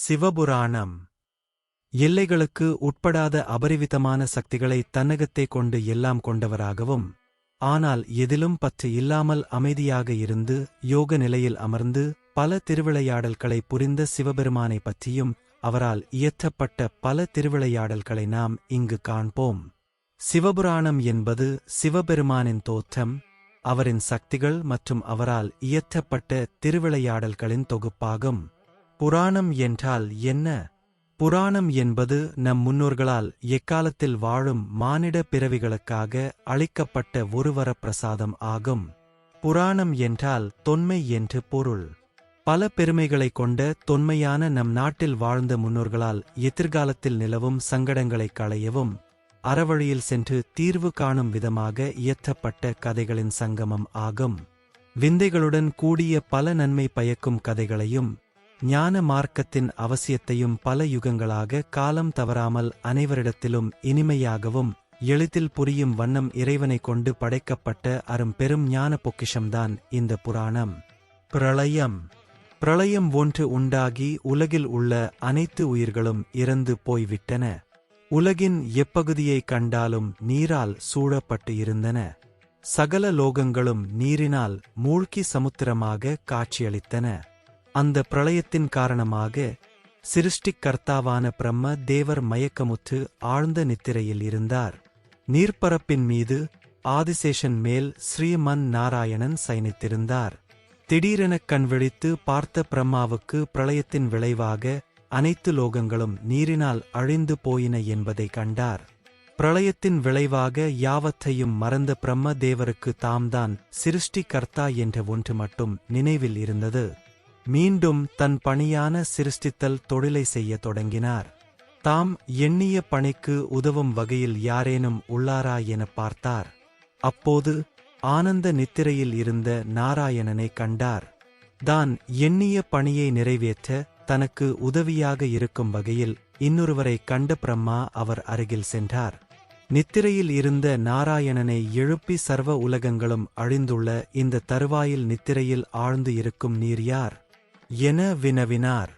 சிவபுராணம். எல்லைகளுக்கு உட்படாத அபரிவிதமான சக்திகளை தன்னகத்தே கொண்டு எல்லாம் கொண்டவராகவும் ஆனால் எதிலும் பற்று இல்லாமல் அமைதியாக இருந்து யோக நிலையில் அமர்ந்து பல திருவிளையாடல்களை புரிந்த சிவபெருமானைப் பற்றியும் அவரால் இயற்றப்பட்ட பல திருவிளையாடல்களை நாம் இங்கு காண்போம். சிவபுராணம் என்பது சிவபெருமானின் தோற்றம் அவரின் சக்திகள் மற்றும் அவரால் இயற்றப்பட்ட திருவிளையாடல்களின் தொகுப்பாகும். புராணம் என்றால் என்ன? புராணம் என்பது நம் முன்னோர்களால் எக்காலத்தில் வாழும் மானிட பிறவிகளுக்காக அளிக்கப்பட்ட ஒரு வரப்பிரசாதம் ஆகும். புராணம் என்றால் தொன்மை என்று பொருள். பல பெருமைகளைக் கொண்ட தொன்மையான நம் நாட்டில் வாழ்ந்த முன்னோர்களால் எதிர்காலத்தில் நிலவும் சங்கடங்களைக் களையவும் அறவழியில் சென்று தீர்வு காணும் விதமாக இயற்றப்பட்ட கதைகளின் சங்கமம் ஆகும். விந்தைகளுடன் கூடிய பல நன்மை பயக்கும் கதைகளையும் ஞான மார்க்கத்தின் அவசியத்தையும் பல யுகங்களாக காலம் தவறாமல் அனைவரிடத்திலும் இனிமையாகவும் எளிதில் புரியும் வண்ணம் இறைவனைக் கொண்டு படைக்கப்பட்ட அரும் பெரும் ஞான பொக்கிஷம்தான் இந்த புராணம். பிரளயம். பிரளயம் ஒன்று உண்டாகி உலகில் உள்ள அனைத்து உயிர்களும் இறந்து போய்விட்டன. உலகின் எப்பகுதியைக் கண்டாலும் நீரால் சூழப்பட்டு இருந்தன. சகல லோகங்களும் நீரினால் மூழ்கி சமுத்திரமாக காட்சியளித்தன. அந்த பிரளயத்தின் காரணமாக சிருஷ்டிக்கர்த்தாவான பிரம்ம தேவர் மயக்கமுற்று ஆழ்ந்த நித்திரையில் இருந்தார். நீர்ப்பரப்பின் மீது ஆதிசேஷன் மேல் ஸ்ரீமன் நாராயணன் சயனித்திருந்தார் திடீரெனக் கண்விழித்து பார்த்த பிரம்மாவுக்கு பிரளயத்தின் விளைவாக அனைத்து லோகங்களும் நீரினால் அழிந்து போயின என்பதை கண்டார். பிரளயத்தின் விளைவாக யாவத்தையும் மறந்த பிரம்ம தேவருக்கு தாம்தான் சிருஷ்டிகர்த்தா என்ற ஒன்று மட்டும் நினைவில் இருந்தது. மீண்டும் தன் பணியான சிருஷ்டித்தல் தொழிலை செய்யத் தொடங்கினார். தாம் எண்ணிய பணிக்கு உதவும் வகையில் யாரேனும் உள்ளாரா எனப் பார்த்தார். அப்போது ஆனந்த நித்திரையில் இருந்த நாராயணனை கண்டார். தான் எண்ணிய பணியை நிறைவேற்ற தனக்கு உதவியாக இருக்கும் வகையில் இன்னொருவரை கண்ட பிரம்மா அவர் அருகில் சென்றார். நித்திரையில் இருந்த நாராயணனை எழுப்பி சர்வ உலகங்களும் அழிந்துள்ள இந்த தருவாயில் நித்திரையில் ஆழ்ந்து இருக்கும் நீர் யார்? என வினவினார்.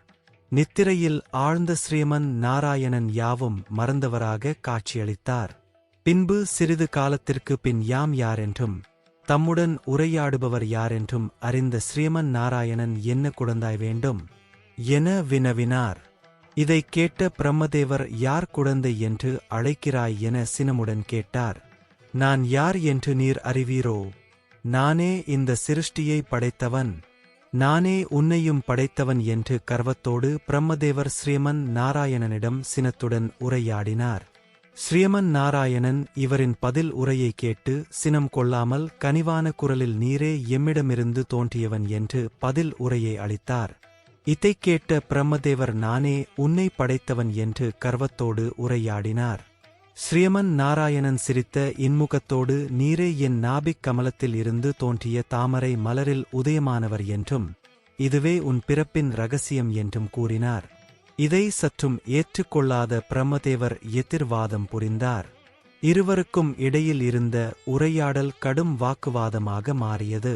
நித்திரையில் ஆழ்ந்த ஸ்ரீமன் நாராயணன் யாவும் மறந்தவராக காட்சியளித்தார். பின்பு சிறிது காலத்திற்கு பின் யாம் யாரென்றும் தம்முடன் உரையாடுபவர் யாரென்றும் அறிந்த ஸ்ரீமன் நாராயணன் என்ன குழந்தாய் வேண்டும்? என வினவினார். இதைக் கேட்ட பிரம்மதேவர் யார் குழந்தை என்று அழைக்கிறாய் என சினமுடன் கேட்டார். நான் யார் என்று நீர் அறிவீரோ? நானே இந்த சிருஷ்டியை படைத்தவன். நானே உன்னையும் படைத்தவன் என்று கர்வத்தோடு பிரம்மதேவர் ஸ்ரீமன் நாராயணனிடம் சினத்துடன் உரையாடினார். ஸ்ரீமன் நாராயணன் இவரின் பதில் உரையை கேட்டு சினம் கொள்ளாமல் கனிவான குரலில் நீரே எம்மிடமிருந்து தோன்றியவன் என்று பதில் உரையை அளித்தார். இதைக் கேட்ட பிரம்மதேவர் நானே உன்னை படைத்தவன் என்று கர்வத்தோடு உரையாடினார். ஸ்ரீமன் நாராயணன் சிரித்த இன்முகத்தோடு நீரே என் நாபிக் கமலத்தில் இருந்து தோன்றிய தாமரை மலரில் உதயமானவர் என்றும் இதுவே உன் பிறப்பின் ரகசியம் என்றும் கூறினார். இதை சற்றும் ஏற்றுக்கொள்ளாத பிரம்மதேவர் எதிர்வாதம் புரிந்தார். இருவருக்கும் இடையில் இருந்த உரையாடல் கடும் வாக்குவாதமாக மாறியது.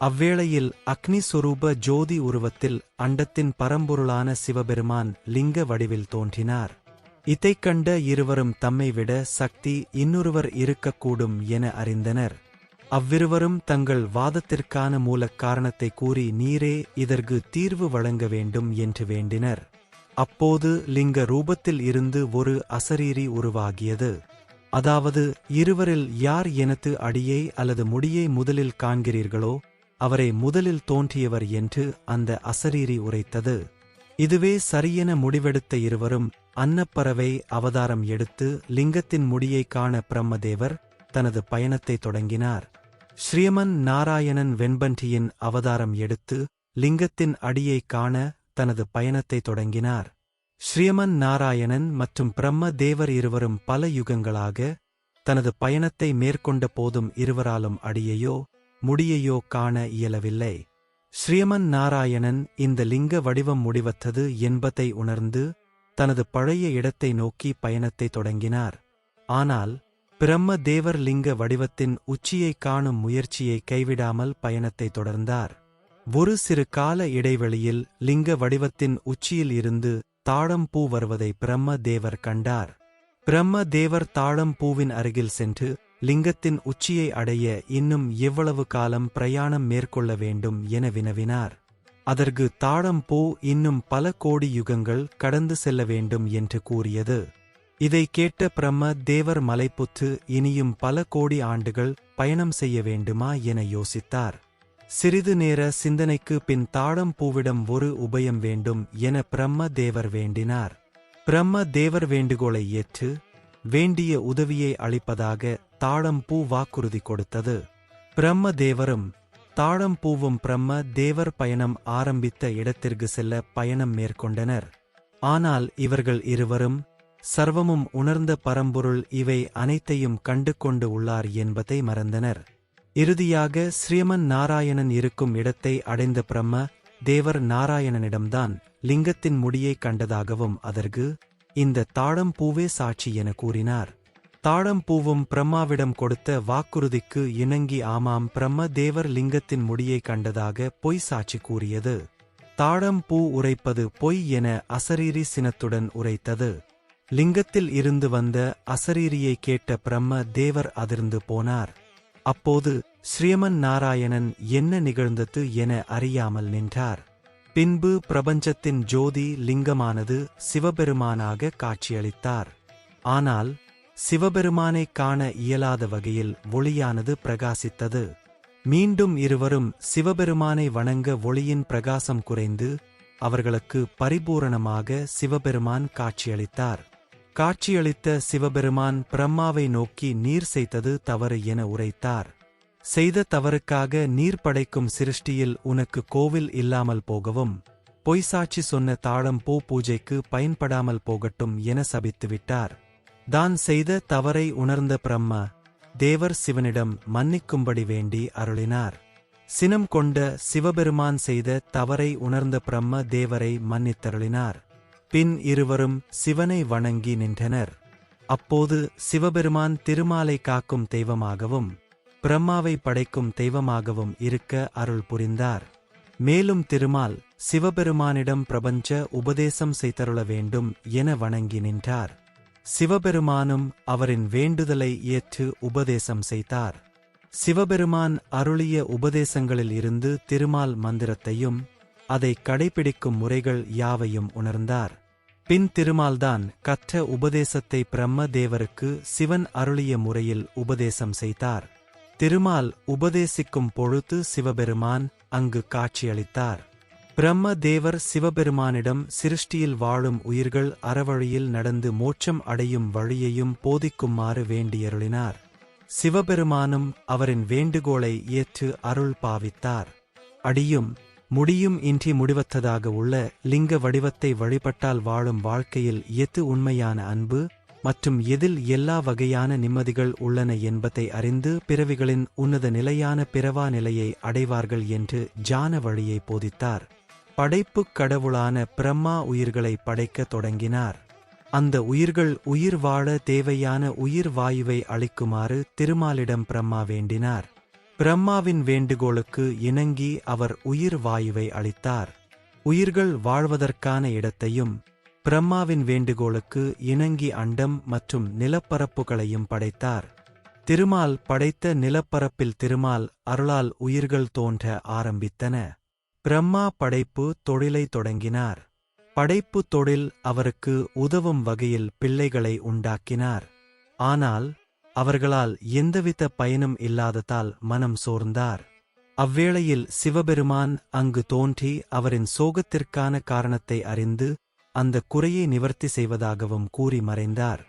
அவ்வேளையில் அக்னிஸ்வரூப ஜோதி உருவத்தில் அண்டத்தின் பரம்பொருளான சிவபெருமான் லிங்க வடிவில் தோன்றினார். இதைக் கண்ட இருவரும் தம்மை விட சக்தி இன்னொருவர் இருக்கக்கூடும் என அறிந்தனர். அவ்விருவரும் தங்கள் வாதத்திற்கான மூலக் காரணத்தை கூறி நீரே இதற்கு தீர்வு வழங்க வேண்டும் என்று வேண்டினர். அப்போது லிங்க ரூபத்தில் இருந்து ஒரு அசரீரி உருவாகியது. அதாவது இருவரில் யார் எனது அடியை அல்லது முடியை முதலில் காண்கிறீர்களோ அவரை முதலில் தோன்றியவர் என்று அந்த அசரீரி உரைத்தது. இதுவே சரியென முடிவெடுத்த இருவரும் அன்னப்பறவை அவதாரம் எடுத்து லிங்கத்தின் முடியை காண பிரம்மதேவர் தனது பயணத்தை தொடங்கினார். ஸ்ரீமன் நாராயணன் வெண்பன்றியின் அவதாரம் எடுத்து லிங்கத்தின் அடியைக் காண தனது பயணத்தை தொடங்கினார். ஸ்ரீமன் நாராயணன் மற்றும் பிரம்ம தேவர் இருவரும் பல யுகங்களாக தனது பயணத்தை மேற்கொண்ட போதும் இருவராலும் அடியையோ முடியையோ காண இயலவில்லை. ஸ்ரீமன் நாராயணன் இந்த லிங்க வடிவம் முடிவத்தது என்பதை உணர்ந்து தனது பழைய இடத்தை நோக்கி பயணத்தை தொடங்கினார். ஆனால் பிரம்ம தேவர் லிங்க வடிவத்தின் உச்சியைக் காணும் முயற்சியை கைவிடாமல் பயணத்தை தொடர்ந்தார். ஒரு சிறு கால இடைவெளியில் லிங்க வடிவத்தின் உச்சியில் இருந்து தாழம் பூ வருவதை பிரம்ம தேவர் கண்டார். பிரம்ம தேவர் தாழம்பூவின் அருகில் சென்று லிங்கத்தின் உச்சியை அடைய இன்னும் எவ்வளவு காலம் பிரயாணம் மேற்கொள்ள வேண்டும் என வினவினார். அதற்கு தாழம் போ இன்னும் பல கோடி யுகங்கள் கடந்து செல்ல வேண்டும் என்று கூறியது. இதை கேட்ட பிரம்ம தேவர் மலைப்புத்து இனியும் பல கோடி ஆண்டுகள் பயணம் செய்ய வேண்டுமா என யோசித்தார். சிறிது நேர சிந்தனைக்கு பின் தாழம் பூவிடம் ஒரு உபயம் வேண்டும் என பிரம்ம தேவர் வேண்டினார். பிரம்ம தேவர் வேண்டுகோளை ஏற்று வேண்டிய உதவியை அளிப்பதாக தாழம்பூ வாக்குறுதி கொடுத்தது. பிரம்ம தேவரும் தாழம் பூவும் பிரம்ம தேவர் பயணம் ஆரம்பித்த இடத்திற்கு செல்ல பயணம் மேற்கொண்டனர். ஆனால் இவர்கள் இருவரும் சர்வமும் உணர்ந்த பரம்பொருள் இவை அனைத்தையும் கண்டு கொண்டு உள்ளார் என்பதை மறந்தனர். இறுதியாக ஸ்ரீமன் நாராயணன் இருக்கும் இடத்தை அடைந்த பிரம்ம தேவர் நாராயணனிடம்தான் லிங்கத்தின் முடியை கண்டதாகவும் அதற்கு இந்த தாழம் பூவே சாட்சி என கூறினார். தாழம் பூவும் பிரம்மாவிடம் கொடுத்த வாக்குறுதிக்கு இணங்கி ஆமாம் பிரம்ம தேவர் லிங்கத்தின் முடியை கண்டதாக பொய் சாட்சி கூறியது. தாழம் பூ உரைப்பது பொய் என அசரீரி சினத்துடன் உரைத்தது. லிங்கத்தில் இருந்து வந்த அசரீரியை கேட்ட பிரம்ம தேவர் அதிர்ந்து போனார். அப்போது ஸ்ரீமன் நாராயணன் என்ன நிகழ்ந்தது என அறியாமல் நின்றார். பின்பு பிரபஞ்சத்தின் ஜோதி லிங்கமானது சிவபெருமானாக காட்சியளித்தார். ஆனால் சிவபெருமானைக் காண இயலாத வகையில் ஒளியானது பிரகாசித்தது. மீண்டும் இருவரும் சிவபெருமானை வணங்க ஒளியின் பிரகாசம் குறைந்து அவர்களுக்கு பரிபூரணமாக சிவபெருமான் காட்சியளித்தார். காட்சியளித்த சிவபெருமான் பிரம்மாவை நோக்கி நீர் செய்தது தவறு என உரைத்தார். செய்த தவறுக்காக நீர் படைக்கும் சிருஷ்டியில் உனக்கு கோவில் இல்லாமல் போகவும் பொய்சாட்சி சொன்ன தாழம் பூ பூஜைக்கு பயன்படாமல் போகட்டும் என சபித்துவிட்டார். தான் செய்த தவறை உணர்ந்த பிரம்மா தேவர் சிவனிடம் மன்னிக்கும்படி வேண்டி அருளினார். சினம் கொண்ட சிவபெருமான் செய்த தவறை உணர்ந்த பிரம்ம தேவரை மன்னித்தருளினார். பின் இருவரும் சிவனை வணங்கி நின்றனர். அப்போது சிவபெருமான் திருமாலை காக்கும் தெய்வமாகவும் பிரம்மாவை படைக்கும் தெய்வமாகவும் இருக்க அருள் புரிந்தார். மேலும் திருமால் சிவபெருமானிடம் பிரபஞ்ச உபதேசம் செய்தருள வேண்டும் என வணங்கி நின்றார். சிவபெருமானும் அவரின் வேண்டுதலை ஏற்று உபதேசம் செய்தார். சிவபெருமான் அருளிய உபதேசங்களில் இருந்து திருமால் மந்திரத்தையும் அதை கடைபிடிக்கும் முறைகள் யாவையும் உணர்ந்தார். பின் திருமால்தான் கற்ற உபதேசத்தை பிரம்ம தேவருக்கு சிவன் அருளிய முறையில் உபதேசம் செய்தார். திருமால் உபதேசிக்கும் பொழுது சிவபெருமான் அங்கு காட்சியளித்தார். பிரம்ம தேவர் சிவபெருமானிடம் சிருஷ்டியில் வாழும் உயிர்கள் அறவழியில் நடந்து மோட்சம் அடையும் வழியையும் போதிக்குமாறு வேண்டியருளினார். சிவபெருமானும் அவரின் வேண்டுகோளை ஏற்று அருள் பாவித்தார். அடியும் முடியும் இன்றி முடிவத்ததாக உள்ள லிங்க வடிவத்தை வழிபட்டால் வாழும் வாழ்க்கையில் எது உண்மையான அன்பு மற்றும் எதில் எல்லா வகையான நிம்மதிகள் உள்ளன என்பதை அறிந்து பிறவிகளின் உன்னத நிலையான பிறவா நிலையை அடைவார்கள் என்று ஜான வழியை போதித்தார். படைப்புக் கடவுளான பிரம்மா உயிர்களை படைக்கத் தொடங்கினார். அந்த உயிர்கள் உயிர் வாழ தேவையான உயிர் வாயுவை அளிக்குமாறு திருமாலிடம் பிரம்மா வேண்டினார். பிரம்மாவின் வேண்டுகோளுக்கு இணங்கி அவர் உயிர் வாயுவை அளித்தார். உயிர்கள் வாழ்வதற்கான இடத்தையும் பிரம்மாவின் வேண்டுகோளுக்கு இணங்கி அண்டம் மற்றும் நிலப்பரப்புகளையும் படைத்தார். திருமால் படைத்த நிலப்பரப்பில் திருமால் அருளால் உயிர்கள் தோன்ற ஆரம்பித்தன. பிரம்மா படைப்பு தொழிலை தொடங்கினார். படைப்பு தொழில் அவருக்கு உதவும் வகையில் பிள்ளைகளை உண்டாக்கினார். ஆனால் அவர்களால் எந்தவித பயனும் இல்லாததால் மனம் சோர்ந்தார். அவ்வேளையில் சிவபெருமான் அங்கு தோன்றி அவரின் சோகத்திற்கான காரணத்தை அறிந்து அந்த குறையை நிவர்த்தி செய்வதாகவும் கூறி மறைந்தார்.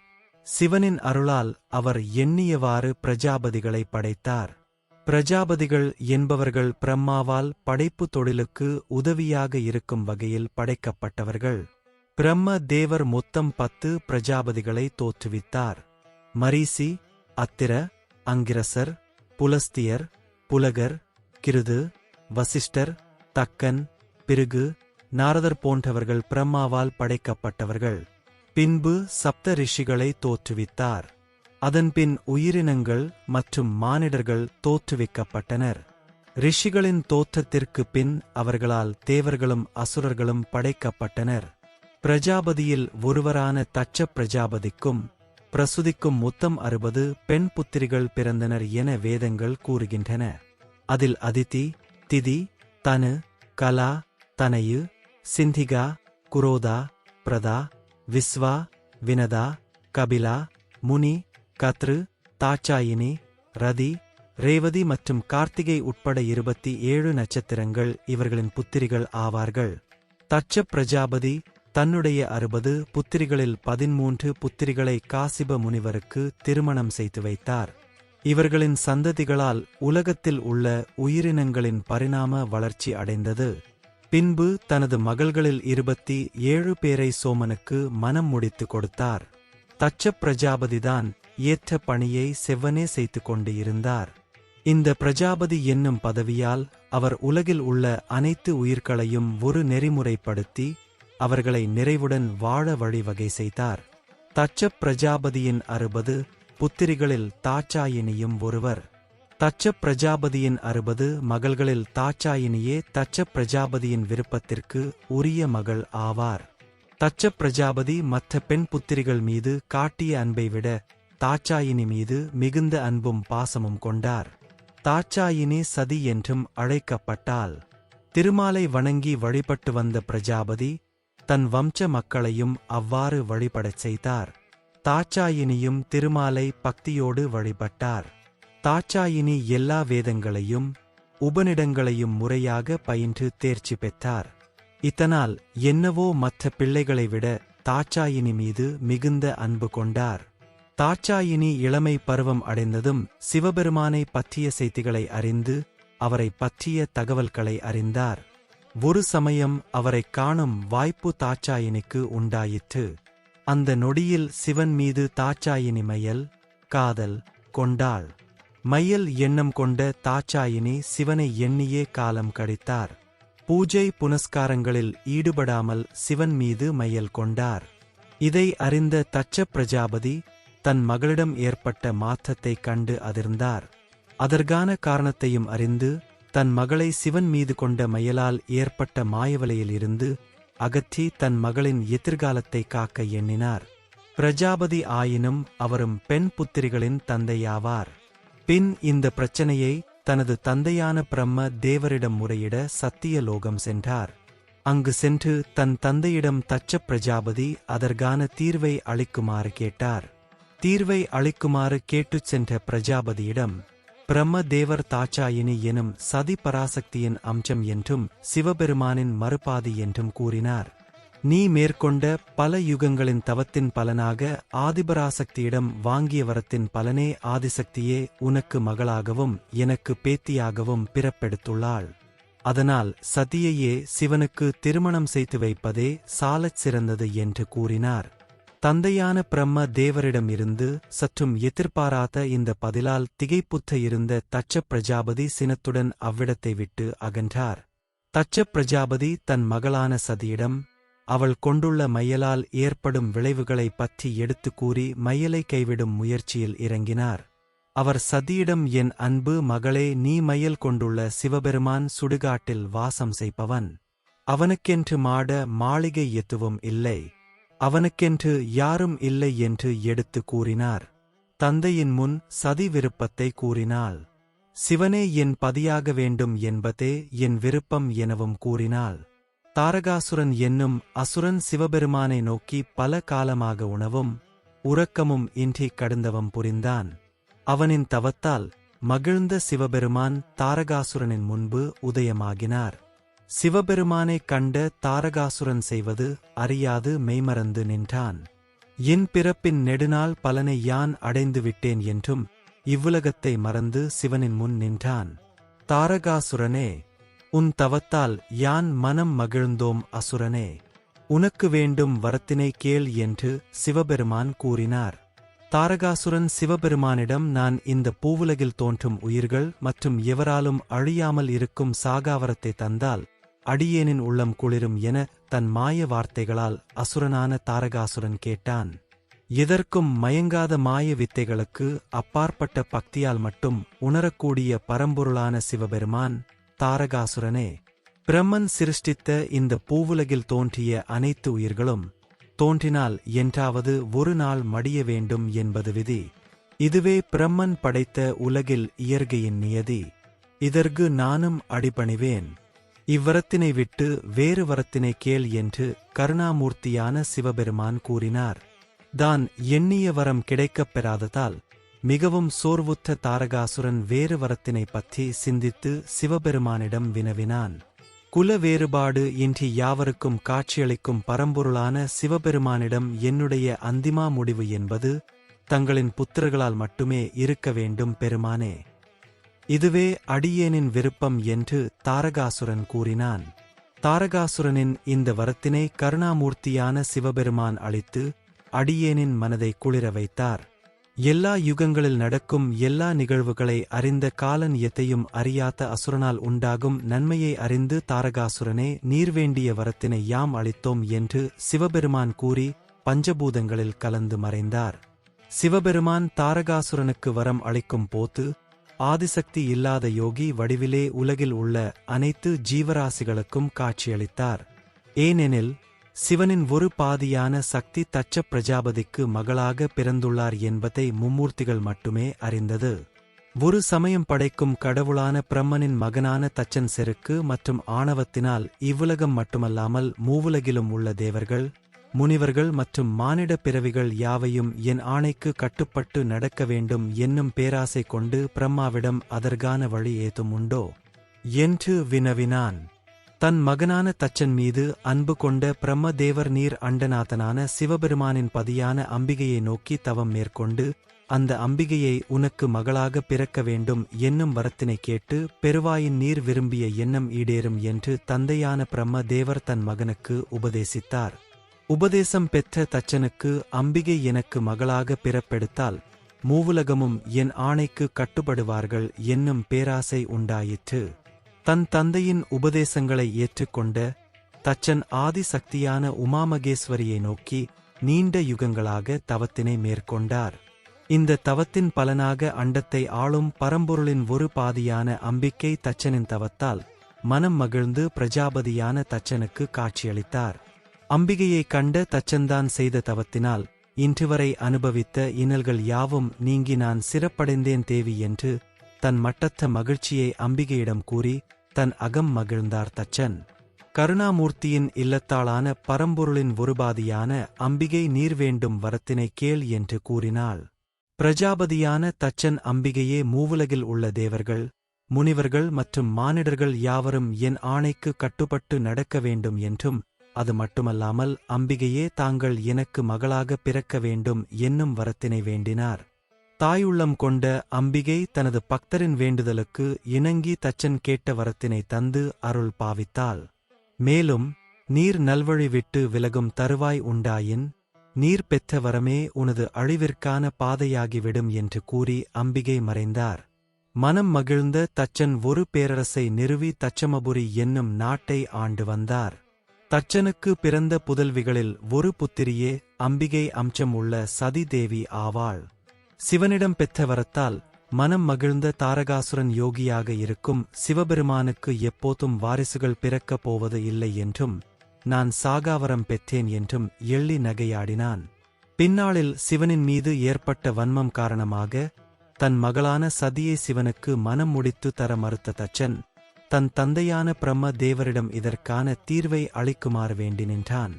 சிவனின் அருளால் அவர் எண்ணியவாறு பிரஜாபதிகளை படைத்தார். பிரஜாபதிகள் என்பவர்கள் பிரம்மாவால் படைப்பு தொழிலுக்கு உதவியாக இருக்கும் வகையில் படைக்கப்பட்டவர்கள். பிரம்ம தேவர் மொத்தம் பத்து பிரஜாபதிகளை தோற்றுவித்தார். மரீசி அத்திர அங்கிரசர் புலஸ்தியர் புலகர் கிருது வசிஷ்டர் தக்கன் பிருகு நாரதர் போன்றவர்கள் பிரம்மாவால் படைக்கப்பட்டவர்கள். பின்பு சப்த ரிஷிகளை தோற்றுவித்தார். அதன்பின் உயிரினங்கள் மற்றும் மானிடர்கள் தோற்றுவிக்கப்பட்டனர். ரிஷிகளின் தோற்றத்திற்குப் பின் அவர்களால் தேவர்களும் அசுரர்களும் படைக்கப்பட்டனர். பிரஜாபதியில் ஒருவரான தச்ச பிரஜாபதிக்கும் பிரசுதிக்கும் மொத்தம் அறுபது பெண் புத்திரிகள் பிறந்தனர் என வேதங்கள் கூறுகின்றன. அதில் அதிதி திதி தனு கலா தனயு சிந்திகா குரோதா பிரதா விஸ்வா வினதா கபிலா முனி கத்ரு தாச்சாயினி ரதி ரேவதி மற்றும் கார்த்திகை உட்பட இருபத்தி ஏழு நட்சத்திரங்கள் இவர்களின் புத்திரிகள் ஆவார்கள். தச்ச பிரஜாபதி தன்னுடைய அறுபது புத்திரிகளில் பதிமூன்று புத்திரிகளை காசிப முனிவருக்கு திருமணம் செய்து வைத்தார். இவர்களின் சந்ததிகளால் உலகத்தில் உள்ள உயிரினங்களின் பரிணாம வளர்ச்சி அடைந்தது. பின்பு தனது மகள்களில் இருபத்தி ஏழு பேரை சோமனுக்கு மனம் முடித்து கொடுத்தார். தச்ச பிரஜாபதிதான் ஏற்ற பணியை செவ்வனே செய்து கொண்டு இருந்தார். இந்த பிரஜாபதி என்னும் பதவியால் அவர் உலகில் உள்ள அனைத்து உயிர்களையும் ஒரு நெறிமுறைப்படுத்தி அவர்களை நிறைவுடன் வாழ வழிவகை செய்தார். தச்ச பிரஜாபதியின் அறுபது புத்திரிகளில் தாச்சாயினியும் ஒருவர். தச்ச பிரஜாபதியின் அறுபது மகள்களில் தாச்சாயினியே தச்ச பிரஜாபதியின் விருப்பத்திற்கு உரிய மகள் ஆவார். தச்ச பிரஜாபதி மற்ற பெண் புத்திரிகள் மீது காட்டிய அன்பை விட தாச்சாயினி மீது மிகுந்த அன்பும் பாசமும் கொண்டார். தாச்சாயினி சதி என்றும் அழைக்கப்பட்டால் திருமாலை வணங்கி வழிபட்டு வந்த பிரஜாபதி தன் வம்ச மக்களையும் அவ்வாறு வழிபடச் செய்தார். தாச்சாயினியும் திருமாலை பக்தியோடு வழிபட்டார். தாச்சாயினி எல்லா வேதங்களையும் உபனிடங்களையும் முறையாக பயின்று தேர்ச்சி பெற்றார். இதனால் என்னவோ மற்ற பிள்ளைகளை விட தாச்சாயினி மீது மிகுந்த அன்பு கொண்டார். தாச்சாயினி இளமை பருவம் அடைந்ததும் சிவபெருமானை பற்றிய செய்திகளை அறிந்து அவரை பற்றிய தகவல்களை அறிந்தார். ஒரு சமயம் அவரைக் காணும் வாய்ப்பு தாச்சாயினிக்கு உண்டாயிற்று. அந்த நொடியில் சிவன் மீது தாச்சாயினி மையல் காதல் கொண்டாள். மையல் எண்ணம் கொண்ட தாச்சாயினி சிவனை எண்ணியே காலம் கழித்தார். பூஜை புனஸ்காரங்களில் ஈடுபடாமல் சிவன் மீது மையல் கொண்டார். இதை அறிந்த தச்ச பிரஜாபதி தன் மகளிடம் ஏற்பட்ட மாற்றத்தைக் கண்டு அதிர்ந்தார். அதற்கான காரணத்தையும் அறிந்து தன் மகளை சிவன் மீது கொண்ட மயலால் ஏற்பட்ட மாயவலையில் இருந்து அகற்றி தன் மகளின் எதிர்காலத்தை காக்க எண்ணினார். பிரஜாபதி ஆயினும் அவரும் பெண் புத்திரிகளின் தந்தையாவார். பின் இந்த பிரச்சனையை தனது தந்தையான பிரம்ம தேவரிடம் முறையிட சத்தியலோகம் சென்றார். அங்கு சென்று தன் தந்தையிடம் தச்ச பிரஜாபதி அதற்கான தீர்வை அளிக்குமாறு கேட்டார். தீர்வை அளிக்குமாறு கேட்டுச் சென்ற பிரஜாபதியிடம் பிரம்மதேவர் தாச்சாயினி எனும் சதி பராசக்தியின் அம்சம் என்றும் சிவபெருமானின் மறுபாதி என்றும் கூறினார். நீ மேற்கொண்ட பல யுகங்களின் தவத்தின் பலனாக ஆதிபராசக்தியிடம் வாங்கிய வரத்தின் பலனே ஆதிசக்தியே உனக்கு மகளாகவும் எனக்கு பேத்தியாகவும் பிறப்பெடுத்துள்ளாள். அதனால் சதியையே சிவனுக்கு திருமணம் செய்து வைப்பதே சாலச் சிறந்தது என்று கூறினார். தந்தையான பிரம்ம தேவரிடமிருந்து சற்றும் எதிர்பாராத இந்த பதிலால் திகைப்புத்த இருந்த தச்ச பிரஜாபதி சினத்துடன் அவ்விடத்தை விட்டு அகன்றார். தச்ச பிரஜாபதி தன் மகளான சதியிடம் அவள் கொண்டுள்ள மையலால் ஏற்படும் விளைவுகளைப் பற்றி எடுத்துக் கூறி மையலை கைவிடும் முயற்சியில் இறங்கினார். அவர் சதியிடம் என் அன்பு மகளே நீ மையல் கொண்டுள்ள சிவபெருமான் சுடுகாட்டில் வாசம் செய்பவன். அவனுக்கென்று மாட மாளிகை எதுவும் இல்லை. அவனுக்கென்று யாரும் இல்லை என்று எடுத்து கூறினார். தந்தையின் முன் சதி விருப்பத்தை கூறினாள். சிவனே என் பதியாக வேண்டும் என்பதே என் விருப்பம் எனவும் கூறினாள். தாரகாசுரன் என்னும் அசுரன் சிவபெருமானை நோக்கி பல காலமாக உணவும் உறக்கமும் இன்றி கடுந்தவம் புரிந்தான். அவனின் தவத்தால் மகிழ்ந்த சிவபெருமான் தாரகாசுரனின் முன்பு உதயமாகினார். சிவபெருமானைக் கண்ட தாரகாசுரன் செய்வது அறியாது மெய்மறந்து நின்றான். என் பிறப்பின் நெடுநாள் பலனை யான் அடைந்து விட்டேன் என்றும் இவ்வுலகத்தை மறந்து சிவனின் முன் நின்றான். தாரகாசுரனே உன் தவத்தால் யான் மனம் மகிழ்ந்தோம் அசுரனே உனக்கு வேண்டும் வரத்தினை கேள் என்று சிவபெருமான் கூறினார். தாரகாசுரன் சிவபெருமானிடம் நான் இந்த பூவுலகில் தோன்றும் உயிர்கள் மற்றும் எவராலும் அழியாமல் இருக்கும் சாகாவரத்தை தந்தால் அடியேனின் உள்ளம் குளிரும் என தன் மாய வார்த்தைகளால் அசுரனான தாரகாசுரன் கேட்டான். எதற்கும் மயங்காத மாய வித்தைகளுக்கு அப்பாற்பட்ட பக்தியால் மட்டும் உணரக்கூடிய பரம்பொருளான சிவபெருமான் தாரகாசுரனே. பிரம்மன் சிருஷ்டித்த இந்த பூவுலகில் தோன்றிய அனைத்து உயிர்களும் தோன்றினால் என்றாவது ஒரு நாள் மடிய வேண்டும் என்பது விதி. இதுவே பிரம்மன் படைத்த உலகில் இயற்கையின் நியதி. இதற்கு நானும் அடிபணிவேன். இவ்வரத்தினை விட்டு வேறு வரத்தினை கேள் என்று கருணாமூர்த்தியான சிவபெருமான் கூறினார். தான் எண்ணிய வரம் கிடைக்கப் பெறாததால் மிகவும் சோர்வுற்ற தாரகாசுரன் வேறு வரத்தினை பற்றி சிந்தித்து சிவபெருமானிடம் வினவினான். குல வேறுபாடு இன்றி யாவருக்கும் காட்சியளிக்கும் பரம்பொருளான சிவபெருமானிடம் என்னுடைய அந்திமா முடிவு என்பது தங்களின் புத்திரர்களால் மட்டுமே இருக்க வேண்டும் பெருமானே. இதுவே அடியேனின் விருப்பம் என்று தாரகாசுரன் கூறினான். தாரகாசுரனின் இந்த வரத்தினை கருணாமூர்த்தியான சிவபெருமான் அளித்து அடியேனின் மனதை குளிர வைத்தார். எல்லா யுகங்களில் நடக்கும் எல்லா நிகழ்வுகளை அறிந்த காலன் எத்தையும் அறியாத அசுரனால் உண்டாகும் நன்மையை அறிந்து தாரகாசுரனே நீர்வேண்டிய வரத்தினை யாம் அளித்தோம் என்று சிவபெருமான் கூறி பஞ்சபூதங்களில் கலந்து மறைந்தார். சிவபெருமான் தாரகாசுரனுக்கு வரம் அளிக்கும் போத்து ஆதிசக்தி இல்லாத யோகி வடிவிலே உலகில் உள்ள அனைத்து ஜீவராசிகளுக்கும் காட்சியளித்தார். ஏனெனில் சிவனின் ஒரு பாதியான சக்தி தச்ச பிரஜாபதிக்கு மகளாக பிறந்துள்ளார் என்பதை மும்மூர்த்திகள் மட்டுமே அறிந்தது. ஒரு சமயம் படைக்கும் கடவுளான பிரம்மனின் மகனான தச்சன் செருக்கு மற்றும் ஆணவத்தினால் இவ்வுலகம் மட்டுமல்லாமல் மூவுலகிலும் உள்ள தேவர்கள் முனிவர்கள் மற்றும் மானிட பிறவிகள் யாவையும் என் ஆணைக்கு கட்டுப்பட்டு நடக்க வேண்டும் என்னும் பேராசை கொண்டு பிரம்மாவிடம் அதற்கான வழி ஏதும் உண்டோ? என்று வினவினான். தன் மகனான தச்சன் மீது அன்பு கொண்ட பிரம்மதேவர் நீர் அண்டநாதனான சிவபெருமானின் பதியான அம்பிகையை நோக்கி தவம் மேற்கொண்டு அந்த அம்பிகையை உனக்கு மகளாக பிறக்க வேண்டும் என்னும் வரத்தினை கேட்டு பெருவாயின் நீர் விரும்பிய எண்ணம் ஈடேறும் என்று தந்தையான பிரம்ம தேவர் தன் மகனுக்கு உபதேசித்தார். உபதேசம் பெற்ற தச்சனுக்கு அம்பிகை எனக்கு மகளாக பிறப்பெடுத்தால் மூவுலகமும் என் ஆணைக்கு கட்டுப்படுவார்கள் என்னும் பேராசை உண்டாயிற்று. தன் தந்தையின் உபதேசங்களை ஏற்றுக்கொண்ட தச்சன் ஆதிசக்தியான உமாமகேஸ்வரியை நோக்கி நீண்ட யுகங்களாக தவத்தினை மேற்கொண்டார். இந்த தவத்தின் பலனாக அண்டத்தை ஆளும் பரம்பொருளின் ஒரு பாதியான அம்பிக்கை தச்சனின் தவத்தால் மனம் மகிழ்ந்து பிரஜாபதியான தச்சனுக்கு காட்சியளித்தார். அம்பிகையை கண்ட தச்சன்தான் செய்த தவத்தினால் இன்றுவரை அனுபவித்த இன்னல்கள் யாவும் நீங்கி நான் சிறப்படைந்தேன் தேவி என்று தன் மட்டற்ற மகிழ்ச்சியை அம்பிகையிடம் கூறி தன் அகம் மகிழ்ந்தார் தச்சன். கருணாமூர்த்தியின் இல்லத்தாளான பரம்பொருளின் ஒருபாதியான அம்பிகை நீர் வேண்டும் வரத்தினை கேள் என்று கூறினாள். பிரஜாபதியான தச்சன் அம்பிகையே மூவுலகில் உள்ள தேவர்கள் முனிவர்கள் மற்றும் மானிடர்கள் யாவரும் என் ஆணைக்கு கட்டுப்பட்டு நடக்க வேண்டும் என்றும் அது மட்டுமல்லாமல் அம்பிகையே தாங்கள் எனக்கு மகளாக பிறக்க வேண்டும் என்னும் வரத்தினை வேண்டினார். தாயுள்ளம் கொண்ட அம்பிகை தனது பக்தரின் வேண்டுதலுக்கு இணங்கி தச்சன் கேட்ட வரத்தினை தந்து அருள் பாவித்தாள். மேலும் நீர் நல்வழி விட்டு விலகும் தருவாய் உண்டாயின் நீர் பெற்ற வரமே உனது அழிவிற்கான பாதையாகிவிடும் என்று கூறி அம்பிகை மறைந்தார். மனம் மகிழ்ந்த தச்சன் ஒரு பேரரசை நிறுவி தச்சமபுரி என்னும் நாட்டை ஆண்டு வந்தார். தச்சனுக்கு பிறந்த புதல்விகளில் ஒரு புத்திரியே அம்பிகை அம்சம் உள்ள சதி தேவி ஆவாள். சிவனிடம் பெற்ற வரத்தால் மனம் மகிழ்ந்த தாரகாசுரன் யோகியாக இருக்கும் சிவபெருமானுக்கு எப்போதும் வாரிசுகள் பிறக்கப் போவது இல்லை என்றும் நான் சாகாவரம் பெற்றேன் என்றும் எள்ளி நகையாடினான். பின்னாளில் சிவனின் மீது ஏற்பட்ட வன்மம் காரணமாக தன் மகளான சதியை சிவனுக்கு மனம் முடித்து தர மறுத்த தச்சன் தன் தந்தையான பிரம்ம தேவரிடம் இதற்கான தீர்வை அளிக்குமாறு வேண்டி நின்றான்.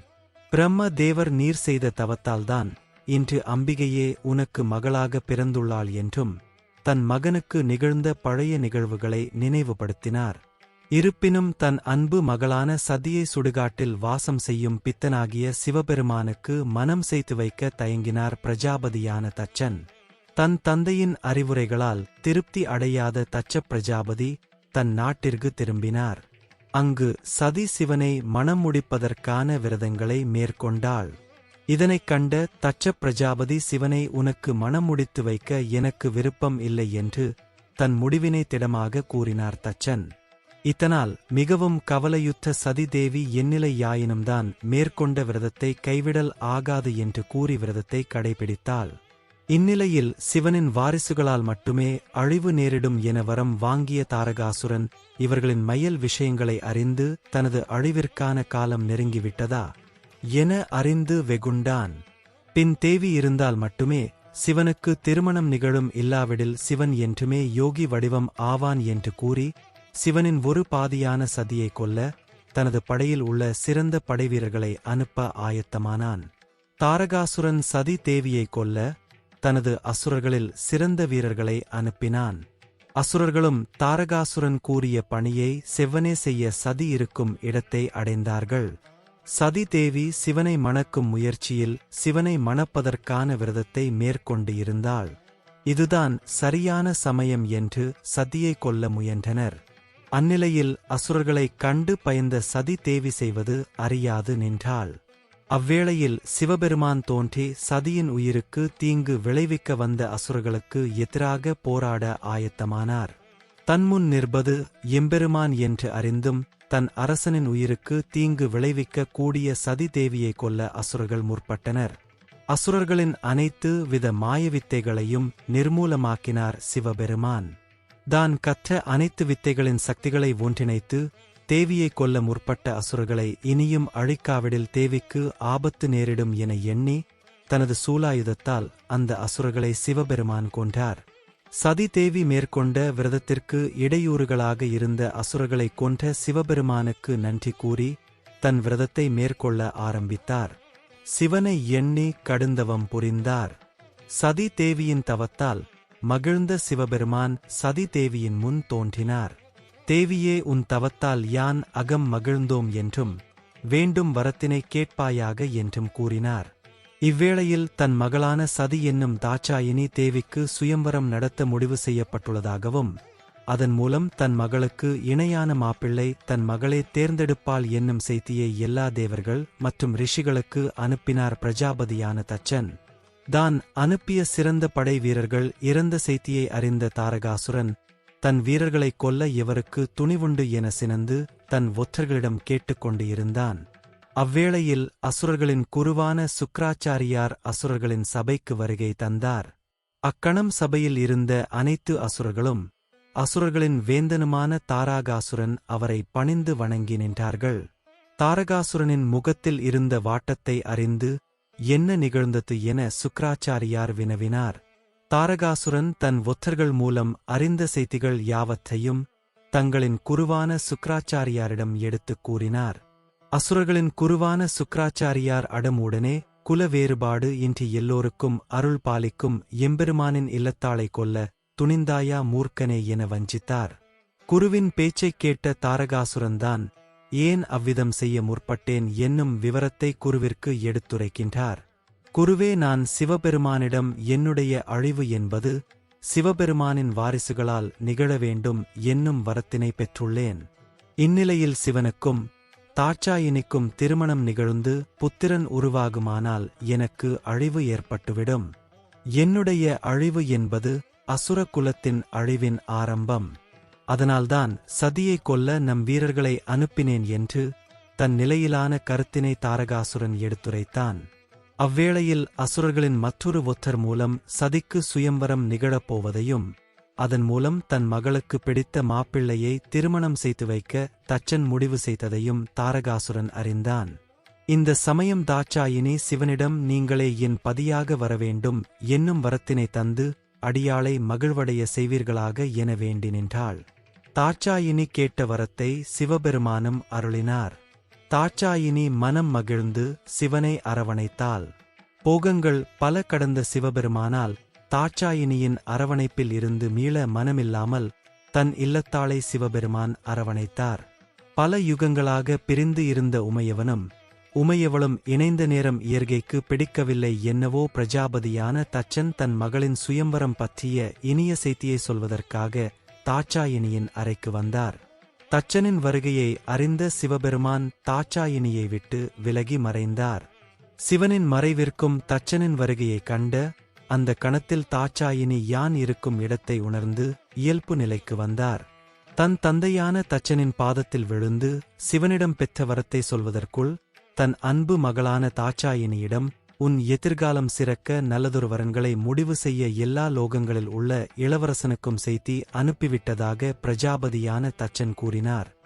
பிரம்ம தேவர் நீர் செய்த தவத்தால்தான் இன்று அம்பிகையே உனக்கு மகளாக பிறந்துள்ளாள் என்றும் தன் மகனுக்கு நிகழ்ந்த பழைய நிகழ்வுகளை நினைவுபடுத்தினார். இருப்பினும் தன் அன்பு மகளான சதியை சுடுகாட்டில் வாசம் செய்யும் பித்தனாகிய சிவபெருமானுக்கு மனம் செய்து வைக்க தயங்கினார் பிரஜாபதியான தச்சன். தன் தந்தையின் அறிவுரைகளால் திருப்தி அடையாத தச்ச பிரஜாபதி தன் நாட்டிற்கு திரும்பினார். அங்கு சதி சிவனை மணம் முடிப்பதற்கான விரதங்களை மேற்கொண்டாள். இதனைக் கண்ட தச்ச பிரஜாபதி சிவனை உனக்கு மணம் முடித்து வைக்க எனக்கு விருப்பம் இல்லை என்று தன் முடிவினை திடமாக கூறினார் தச்சன். இதனால் மிகவும் கவலையுற்ற சதிதேவி எண்ணிலை யாயினும்தான் மேற்கொண்ட விரதத்தை கைவிடல் ஆகாது என்று கூறி விரதத்தை கடைபிடித்தாள். இந்நிலையில் சிவனின் வாரிசுகளால் மட்டுமே அழிவு நேரிடும் என வரம் வாங்கிய தாரகாசுரன் இவர்களின் மையல் விஷயங்களை அறிந்து தனது அழிவிற்கான காலம் நெருங்கிவிட்டதா என அறிந்து வெகுண்டான். பின் தேவி இருந்தால் மட்டுமே சிவனுக்கு திருமணம் நிகழும் இல்லாவிடில் சிவன் என்றுமே யோகி வடிவம் ஆவான் என்று கூறி சிவனின் ஒரு பாதியான சதியை கொல்ல தனது படையில் உள்ள சிறந்த படைவீரர்களை அனுப்ப ஆயத்தமானான். தாரகாசுரன் சதி தேவியை கொல்ல தனது அசுரர்களில் சிறந்த வீரர்களை அனுப்பினான். அசுரர்களும் தாரகாசுரன் கூறிய பணியை செவ்வனே செய்ய சதி இருக்கும் இடத்தை அடைந்தார்கள். சதி தேவி சிவனை மணக்கும் முயற்சியில் சிவனை மணப்பதற்கான விரதத்தை மேற்கொண்டு இருந்தாள். இதுதான் சரியான சமயம் என்று சதியை கொல்ல முயன்றனர். அந்நிலையில் அசுரர்களைக் கண்டு பயந்த சதி தேவி செய்வது அறியாது நின்றாள். அவ்வேளையில் சிவபெருமான் தோன்றி சதியின் உயிருக்கு தீங்கு விளைவிக்க வந்த அசுரர்களுக்கு எதிராக போராட ஆயத்தமானார். தன்முன் நிற்பது எம்பெருமான் என்று அறிந்தும் தன் அரசனின் உயிருக்கு தீங்கு விளைவிக்க கூடிய சதி தேவியை கொல்ல அசுரர்கள் முற்பட்டனர். அசுரர்களின் அனைத்து வித மாயவித்தைகளையும் நிர்மூலமாக்கினார் சிவபெருமான். தான் கற்ற அனைத்து வித்தைகளின் சக்திகளை ஒன்றிணைத்து தேவியை கொல்ல முற்பட்ட அசுரர்களை இனியும் அழிக்காவிடில் தேவிக்கு ஆபத்து நேரிடும் என எண்ணி தனது சூலாயுதத்தால் அந்த அசுரர்களை சிவபெருமான் கொன்றார். சதி தேவி மேற்கொண்ட விரதத்திற்கு இடையூறுகளாக இருந்த அசுரர்களை கொன்ற சிவபெருமானுக்கு நன்றி கூறி தன் விரதத்தை மேற்கொள்ள ஆரம்பித்தார். சிவனை எண்ணி கடுந்தவம் புரிந்தார். சதி தேவியின் தவத்தால் மகிழ்ந்த சிவபெருமான் சதி தேவியின் முன் தோன்றினார். தேவியே உன் தவத்தால் யான் அகம் மகிழ்ந்தோம் என்றும் வேண்டும் வரத்தினை கேட்பாயாக என்றும் கூறினார். இவ்வேளையில் தன் மகளான சதி என்னும் தாட்சாயினி தேவிக்கு சுயம்வரம் நடத்த முடிவு செய்யப்பட்டுள்ளதாகவும் அதன் மூலம் தன் மகளுக்கு இணையான மாப்பிள்ளை தன் மகளே தேர்ந்தெடுப்பாள் என்னும் செய்தியை எல்லா தேவர்கள் மற்றும் ரிஷிகளுக்கு அனுப்பினார் பிரஜாபதியான தச்சன். தான் அனுப்பிய சிறந்த படை வீரர்கள் இறந்த செய்தியை அறிந்த தாரகாசுரன் தன் வீரர்களைக் கொல்ல இவருக்கு துணிவுண்டு என சினந்து தன் ஒற்றர்களிடம் கேட்டுக்கொண்டு இருந்தான் அவ்வேளையில் அசுரர்களின் குருவான சுக்ராச்சாரியார் அசுரர்களின் சபைக்கு வருகை தந்தார். அக்கணம் சபையில் இருந்த அனைத்து அசுரர்களும் அசுரர்களின் வேந்தனுமான தாராகாசுரன் அவரை பணிந்து வணங்கி நின்றார்கள். தாரகாசுரனின் முகத்தில் இருந்த வாட்டத்தை அறிந்து என்ன நிகழ்ந்தது என சுக்ராச்சாரியார் வினவினார். தாரகாசுரன் தன் ஒத்தர்கள் மூலம் அறிந்த செய்திகள் யாவற்றையும் தங்களின் குருவான சுக்ராச்சாரியாரிடம் எடுத்துக் கூறினார். அசுரர்களின் குருவான சுக்ராச்சாரியார் அடமுடனே குல வேறுபாடு இன்றி எல்லோருக்கும் அருள் பாலிக்கும் எம்பெருமானின் இல்லத்தாளை கொல்ல துணிந்தாயா மூர்க்கனே என வஞ்சித்தார். குருவின் பேச்சைக் கேட்ட தாரகாசுரன்தான் ஏன் அவ்விதம் செய்ய முற்பட்டேன்? என்னும் விவரத்தை குருவிற்கு எடுத்துரைக்கின்றார். குருவே நான் சிவபெருமானிடம் என்னுடைய அழிவு என்பது சிவபெருமானின் வாரிசுகளால் நிகழ வேண்டும் என்னும் வரத்தினை பெற்றுள்ளேன். இந்நிலையில் சிவனுக்கும் தாட்சாயினிக்கும் திருமணம் நிகழ்ந்து புத்திரன் உருவாகுமானால் எனக்கு அழிவு ஏற்பட்டுவிடும். என்னுடைய அழிவு என்பது அசுர குலத்தின் அழிவின் ஆரம்பம். அதனால்தான் சதியைக் கொல்ல நம் வீரர்களை அனுப்பினேன் என்று தன் நிலையிலான கருத்தினை தாரகாசுரன் எடுத்துரைத்தான். அவ்வேளையில் அசுரர்களின் மற்றொரு ஒத்தர் மூலம் சதிக்கு சுயம்வரம் நிகழப்போவதையும் அதன் மூலம் தன் மகளுக்கு பிடித்த மாப்பிள்ளையை திருமணம் செய்து வைக்க தச்சன் முடிவு செய்ததையும் தாரகாசுரன் அறிந்தான். இந்த சமயம் தாட்சாயினி சிவனிடம் நீங்களே என் பதியாக வரவேண்டும் என்னும் வரத்தினை தந்து அடியாளை மகிழ்வடைய செய்வீர்களாக என வேண்டி நின்றாள். தாட்சாயினி கேட்ட வரத்தை சிவபெருமானும் அருளினார். தாட்சாயினி மனம் மகிழ்ந்து சிவனை அரவணைத்தாள். போகங்கள் பல கடந்த சிவபெருமானால் தாட்சாயினியின் அரவணைப்பில் இருந்து மீள மனமில்லாமல் தன் இல்லத்தாளை சிவபெருமான் அரவணைத்தார். பல யுகங்களாக பிரிந்து இருந்த உமையவனும் உமையவளும் இணைந்த நேரம் இயற்கைக்கு பிடிக்கவில்லை என்னவோ பிரஜாபதியான தச்சன் தன் மகளின் சுயம்பரம் பற்றிய இனிய செய்தியை சொல்வதற்காக தாட்சாயினியின் அறைக்கு வந்தார். தச்சனின் வருகையை அறிந்த சிவபெருமான் தாச்சாயினியை விட்டு விலகி மறைந்தார். சிவனின் மறைவிற்கும் தச்சனின் வருகையை கண்ட அந்த கணத்தில் தாச்சாயினி யான் இருக்கும் இடத்தை உணர்ந்து இயல்பு நிலைக்கு வந்தார். தன் தந்தையான தச்சனின் பாதத்தில் விழுந்து சிவனிடம் பெற்ற வரத்தை சொல்வதற்குள் தன் அன்பு மகளான தாச்சாயினியிடம் உன் எதிர்காலம் சிறக்க நல்லதொரு வரன்களை முடிவு செய்ய எல்லா லோகங்களில் உள்ள இளவரசனுக்கும் செய்தி அனுப்பிவிட்டதாக பிரஜாபதியான தச்சன் கூறினார்.